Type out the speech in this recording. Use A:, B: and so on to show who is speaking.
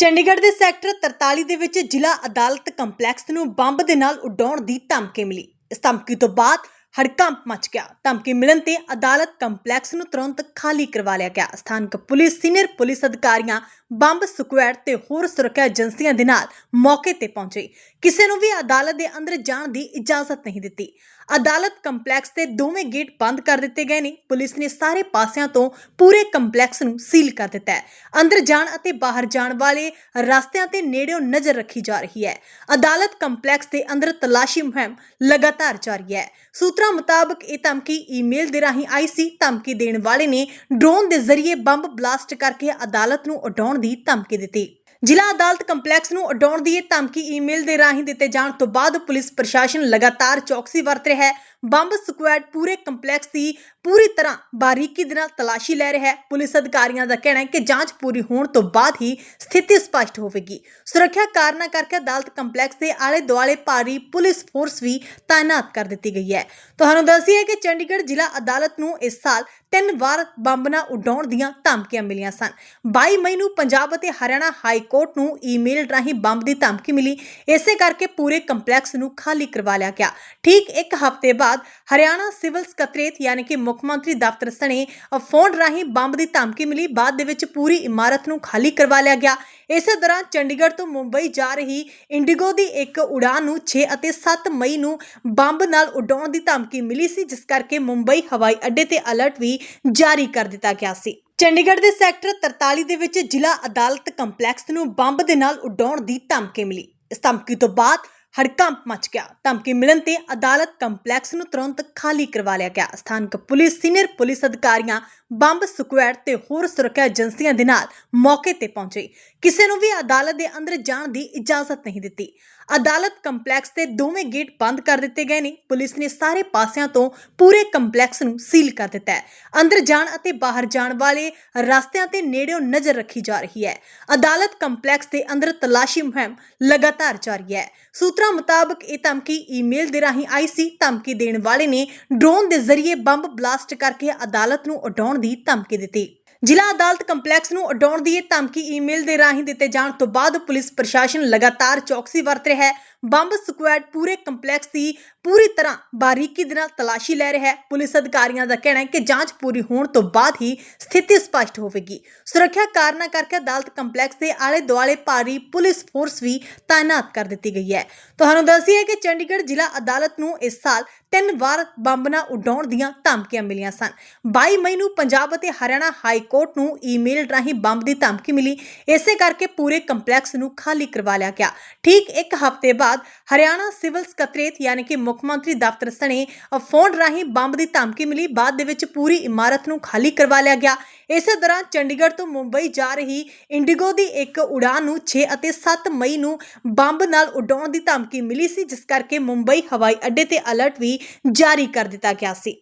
A: ਚੰਡੀਗੜ੍ਹ ਦੇ ਸੈਕਟਰ 43 ਦੇ ਵਿੱਚ ਜ਼ਿਲ੍ਹਾ ਅਦਾਲਤ ਕੰਪਲੈਕਸ ਨੂੰ ਬੰਬ ਦੇ ਨਾਲ ਉਡਾਉਣ ਦੀ ਧਮਕੀ ਮਿਲੀ। ਇਸ ਧਮਕੀ ਤੋਂ ਬਾਅਦ ਹੜਕੰਪ ਮਚ ਗਿਆ। ਧਮਕੀ ਮਿਲਣ ਤੇ ਅਦਾਲਤ ਕੰਪਲੈਕਸ ਨੂੰ ਤੁਰੰਤ ਖਾਲੀ ਕਰਵਾ ਲਿਆ ਗਿਆ। ਸਥਾਨਕ ਪੁਲਿਸ, ਸੀਨੀਅਰ ਪੁਲਿਸ ਅਧਿਕਾਰੀਆਂ ਬੰਬ, ਸਕੁਐਡ ਤੇ ਹੋਰ ਸੁਰੱਖਿਆ ਏਜੰਸੀਆਂ ਦੇ ਨਾਲ ਮੌਕੇ ਤੇ ਪਹੁੰਚੇ। ਕਿਸੇ ਨੂੰ ਵੀ ਅਦਾਲਤ ਦੇ ਅੰਦਰ ਜਾਣ ਦੀ ਇਜਾਜ਼ਤ ਨਹੀਂ ਦਿੱਤੀ। ਅਦਾਲਤ ਕੰਪਲੈਕਸ ਦੇ ਦੋਵੇਂ ਗੇਟ ਬੰਦ ਕਰ ਦਿੱਤੇ ਗਏ ਨੇ। ਪੁਲਿਸ ਨੇ ਸਾਰੇ ਪਾਸਿਆਂ ਤੋਂ ਪੂਰੇ ਕੰਪਲੈਕਸ ਨੂੰ ਸੀਲ ਕਰ ਦਿੱਤਾ ਹੈ। ਅੰਦਰ ਜਾਣ ਅਤੇ ਬਾਹਰ ਜਾਣ ਵਾਲੇ ਰਸਤਿਆਂ ਤੇ ਨੇੜਿਓਂ ਨਜ਼ਰ ਰੱਖੀ ਜਾ ਰਹੀ ਹੈ। ਅਦਾਲਤ ਕੰਪਲੈਕਸ ਦੇ ਅੰਦਰ ਤਲਾਸ਼ੀ ਮੁਹਿੰਮ ਲਗਾਤਾਰ ਜਾਰੀ ਹੈ। ਸੂਤਰਾਂ ਮੁਤਾਬਕ ਇਹ ਧਮਕੀ ਈਮੇਲ ਦੇ ਰਾਹੀਂ ਆਈ ਸੀ। ਧਮਕੀ ਦੇਣ ਵਾਲੇ ਨੇ ਡਰੋਨ ਦੇ ਜ਼ਰੀਏ ਬੰਬ ਬਲਾਸਟ ਕਰਕੇ ਅਦਾਲਤ ਨੂੰ ਉਡਾਉਣ ਦੀ ਧਮਕੀ ਦਿੱਤੀ। ਜ਼ਿਲ੍ਹਾ ਅਦਾਲਤ ਕੰਪਲੈਕਸ ਨੂੰ ਉਡਾਉਣ ਦੀ ਇਹ ਧਮਕੀ ਈਮੇਲ ਦੇ ਰਾਹੀਂ ਦਿੱਤੇ ਜਾਣ ਤੋਂ ਬਾਅਦ ਪੁਲਿਸ ਪ੍ਰਸ਼ਾਸਨ ਲਗਾਤਾਰ ਚੌਕਸੀ ਵਰਤ ਰਿਹਾ ਹੈ। ਬੰਬ ਸਕੁਐਡ ਪੂਰੇ ਕੰਪਲੈਕਸ ਦੀ ਪੂਰੀ ਤਰ੍ਹਾਂ ਬਾਰੀਕੀ ਦੇ ਨਾਲ ਤਲਾਸ਼ੀ ਲੈ ਰਿਹਾ ਹੈ। ਪੁਲਿਸ ਅਧਿਕਾਰੀਆਂ ਦਾ ਕਹਿਣਾ ਹੈ ਕਿ ਜਾਂਚ ਪੂਰੀ ਹੋਣ ਤੋਂ ਬਾਅਦ ਹੀ ਸਥਿਤੀ ਸਪਸ਼ਟ ਹੋਵੇਗੀ। ਸੁਰੱਖਿਆ ਕਾਰਨਾਂ ਕਰਕੇ ਅਦਾਲਤ ਕੰਪਲੈਕਸ ਦੇ ਆਲੇ ਦੁਆਲੇ ਭਾਰੀ ਪੁਲਿਸ ਫੋਰਸ ਵੀ ਤਾਇਨਾਤ ਕਰ ਦਿੱਤੀ ਗਈ ਹੈ। ਤੁਹਾਨੂੰ ਦੱਸੀਏ ਕਿ ਚੰਡੀਗੜ੍ਹ ਜ਼ਿਲ੍ਹਾ ਅਦਾਲਤ ਨੂੰ ਇਸ ਸਾਲ ਤਿੰਨ ਵਾਰ ਬੰਬ ਨਾਲ ਉਡਾਉਣ ਦੀਆਂ ਧਮਕੀਆਂ ਮਿਲੀਆਂ ਸਨ। 22 ਮਈ ਨੂੰ ਪੰਜਾਬ ਅਤੇ ਹਰਿਆਣਾ ਹਾਈ ਕੋਰਟ ਨੂੰ ਈਮੇਲ ਰਾਹੀਂ ਬੰਬ ਦੀ ਧਮਕੀ ਮਿਲੀ। ਇਸੇ ਕਰਕੇ ਪੂਰੇ ਕੰਪਲੈਕਸ ਨੂੰ ਖਾਲੀ ਕਰਵਾ ਲਿਆ ਗਿਆ। ਠੀਕ ਇੱਕ ਹਫ਼ਤੇ ਬਾਅਦ ਹਰਿਆਣਾ ਸਿਵਲ ਸਕੱਤਰੇਤ ਯਾਨੀ ਕਿ ਮੁੱਖ ਮੰਤਰੀ ਦਫ਼ਤਰ ਸਣੇ ਫੋਨ ਰਾਹੀਂ ਬੰਬ ਦੀ ਧਮਕੀ ਮਿਲੀ। ਬਾਅਦ ਦੇ ਵਿੱਚ ਪੂਰੀ ਇਮਾਰਤ ਨੂੰ ਖਾਲੀ ਕਰਵਾ ਲਿਆ ਗਿਆ। ਇਸੇ ਦੌਰਾਨ ਚੰਡੀਗੜ੍ਹ ਤੋਂ ਮੁੰਬਈ ਜਾ ਰਹੀ ਇੰਡੀਗੋ ਦੀ ਇੱਕ ਉਡਾਨ ਨੂੰ 6 ਅਤੇ 7 ਮਈ ਨੂੰ ਬੰਬ ਨਾਲ ਉਡਾਉਣ ਦੀ ਧਮਕੀ ਮਿਲੀ ਸੀ, ਜਿਸ ਕਰਕੇ ਮੁੰਬਈ ਹਵਾਈ ਅੱਡੇ ਤੇ ਅਲਰਟ ਵੀ ਜਾਰੀ ਕਰ ਦਿੱਤਾ ਗਿਆ ਸੀ। ਚੰਡੀਗੜ੍ਹ ਦੇ ਸੈਕਟਰ 43 ਦੇ ਵਿੱਚ ਜ਼ਿਲ੍ਹਾ ਅਦਾਲਤ ਕੰਪਲੈਕਸ ਨੂੰ ਬੰਬ ਦੇ ਨਾਲ ਉਡਾਉਣ ਦੀ ਧਮਕੀ ਮਿਲੀ। ਇਸ ਧਮਕੀ ਤੋਂ ਬਾਅਦ ਹੜਕੰਪ ਮਚ ਗਿਆ। ਧਮਕੀ ਮਿਲਣ ਤੇ ਅਦਾਲਤ ਕੰਪਲੈਕਸ ਨੂੰ ਤੁਰੰਤ ਖਾਲੀ ਕਰਵਾ ਲਿਆ ਗਿਆ। ਸਥਾਨਕ ਪੁਲਿਸ, ਸੀਨੀਅਰ ਪੁਲਿਸ ਅਧਿਕਾਰੀਆਂ ਬੰਬ ਸਕੁਐਡ ਤੇ ਹੋਰ ਸੁਰੱਖਿਆ ਏਜੰਸੀਆਂ ਦੇ ਨਾਲ ਮੌਕੇ ਤੇ ਪਹੁੰਚੇ। ਕਿਸੇ ਨੂੰ ਵੀ ਅਦਾਲਤ ਦੇ ਅੰਦਰ ਜਾਣ ਦੀ ਇਜਾਜ਼ਤ ਨਹੀਂ ਦਿੱਤੀ। ਅਦਾਲਤ ਕੰਪਲੈਕਸ ਦੇ ਦੋਵੇਂ ਗੇਟ ਬੰਦ ਕਰ ਦਿੱਤੇ ਗਏ ਨੇ। ਪੁਲਿਸ ਨੇ ਸਾਰੇ ਪਾਸਿਆਂ ਤੋਂ ਪੂਰੇ ਕੰਪਲੈਕਸ ਨੂੰ ਸੀਲ ਕਰ ਦਿੱਤਾ ਹੈ। ਅੰਦਰ ਜਾਣ ਅਤੇ ਬਾਹਰ ਜਾਣ ਵਾਲੇ ਰਸਤਿਆਂ ਤੇ ਨੇੜਿਓਂ ਨਜ਼ਰ ਰੱਖੀ ਜਾ ਰਹੀ ਹੈ। ਅਦਾਲਤ ਕੰਪਲੈਕਸ ਦੇ ਅੰਦਰ ਤਲਾਸ਼ੀ ਮੁਹਿੰਮ ਲਗਾਤਾਰ ਜਾਰੀ ਹੈ। ਸੂਤਰਾਂ ਮੁਤਾਬਕ ਇਹ ਧਮਕੀ ਈਮੇਲ ਦੇ ਰਾਹੀਂ ਆਈ ਸੀ। ਧਮਕੀ ਦੇਣ ਵਾਲੇ ਨੇ ਡਰੋਨ ਦੇ ਜ਼ਰੀਏ ਬੰਬ ਬਲਾਸਟ ਕਰਕੇ ਅਦਾਲਤ ਨੂੰ ਉਡਾਉਣ ਦੀ ਧਮਕੀ ਦਿੱਤੀ। ਜ਼ਿਲ੍ਹਾ ਅਦਾਲਤ ਕੰਪਲੈਕਸ ਨੂੰ ਉਡਾਉਣ ਦੀ ਇਹ ਧਮਕੀ ਈਮੇਲ ਦੇ ਰਾਹੀਂ ਦਿੱਤੇ ਜਾਣ ਤੋਂ ਬਾਅਦ ਪੁਲਿਸ ਪ੍ਰਸ਼ਾਸਨ ਲਗਾਤਾਰ ਚੌਕਸੀ ਵਰਤ ਰਿਹਾ ਹੈ। ਬੰਬ ਸਕੁਐਡ ਪੂਰੇ ਕੰਪਲੈਕਸ ਦੀ ਪੂਰੀ ਤਰ੍ਹਾਂ ਬਾਰੀਕੀ ਦੇ ਨਾਲ ਤਲਾਸ਼ੀ ਲੈ ਰਿਹਾ ਹੈ। ਪੁਲਿਸ ਅਧਿਕਾਰੀਆਂ ਦਾ ਕਹਿਣਾ ਹੈ ਕਿ ਜਾਂਚ ਪੂਰੀ ਹੋਣ ਤੋਂ ਬਾਅਦ ਹੀ ਸਥਿਤੀ ਸਪਸ਼ਟ ਹੋਵੇਗੀ। ਸੁਰੱਖਿਆ ਕਾਰਨਾਂ ਕਰਕੇ ਅਦਾਲਤ ਕੰਪਲੈਕਸ ਦੇ ਆਲੇ ਦੁਆਲੇ ਭਾਰੀ ਪੁਲਿਸ ਫੋਰਸ ਵੀ ਤਾਇਨਾਤ ਕਰ ਦਿੱਤੀ ਗਈ ਹੈ। ਤੁਹਾਨੂੰ ਦੱਸੀਏ ਕਿ ਚੰਡੀਗੜ੍ਹ ਜ਼ਿਲ੍ਹਾ ਅਦਾਲਤ ਨੂੰ ਇਸ ਸਾਲ ਤਿੰਨ ਵਾਰ ਬੰਬ ਨਾਲ ਉਡਾਉਣ ਦੀਆਂ ਧਮਕੀਆਂ ਮਿਲੀਆਂ ਸਨ। 22 ਮਈ ਨੂੰ ਪੰਜਾਬ ਅਤੇ ਹਰਿਆਣਾ ਹਾਈ ਕੋਰਟ ਨੂੰ ਈਮੇਲ ਰਾਹੀਂ ਬੰਬ ਦੀ ਧਮਕੀ ਮਿਲੀ। ਇਸੇ ਕਰਕੇ ਪੂਰੇ ਕੰਪਲੈਕਸ ਨੂੰ ਖਾਲੀ ਕਰਵਾ ਲਿਆ ਗਿਆ। ਠੀਕ ਇੱਕ ਹਫ਼ਤੇ ਬਾਅਦ ਬਾਅਦ ਹਰਿਆਣਾ ਸਿਵਲ ਸਕੱਤਰੇਤ ਯਾਨੀ ਕਿ ਮੁੱਖ ਮੰਤਰੀ ਦਫ਼ਤਰ ਸਣੇ ਫੋਨ ਰਾਹੀਂ ਬੰਬ ਦੀ ਧਮਕੀ ਮਿਲੀ। ਬਾਅਦ ਦੇ ਵਿੱਚ ਪੂਰੀ ਇਮਾਰਤ ਨੂੰ ਖਾਲੀ ਕਰਵਾ ਲਿਆ ਗਿਆ। ਇਸੇ ਦੌਰਾਨ ਚੰਡੀਗੜ੍ਹ ਤੋਂ ਮੁੰਬਈ ਜਾ ਰਹੀ ਇੰਡੀਗੋ ਦੀ ਇੱਕ ਉਡਾਨ ਨੂੰ 6 ਅਤੇ 7 ਮਈ ਨੂੰ ਬੰਬ ਨਾਲ ਉਡਾਉਣ ਦੀ ਧਮਕੀ ਮਿਲੀ ਸੀ, ਜਿਸ ਕਰਕੇ ਮੁੰਬਈ ਹਵਾਈ ਅੱਡੇ ਤੇ ਅਲਰਟ ਵੀ ਜਾਰੀ ਕਰ ਦਿੱਤਾ ਗਿਆ ਸੀ।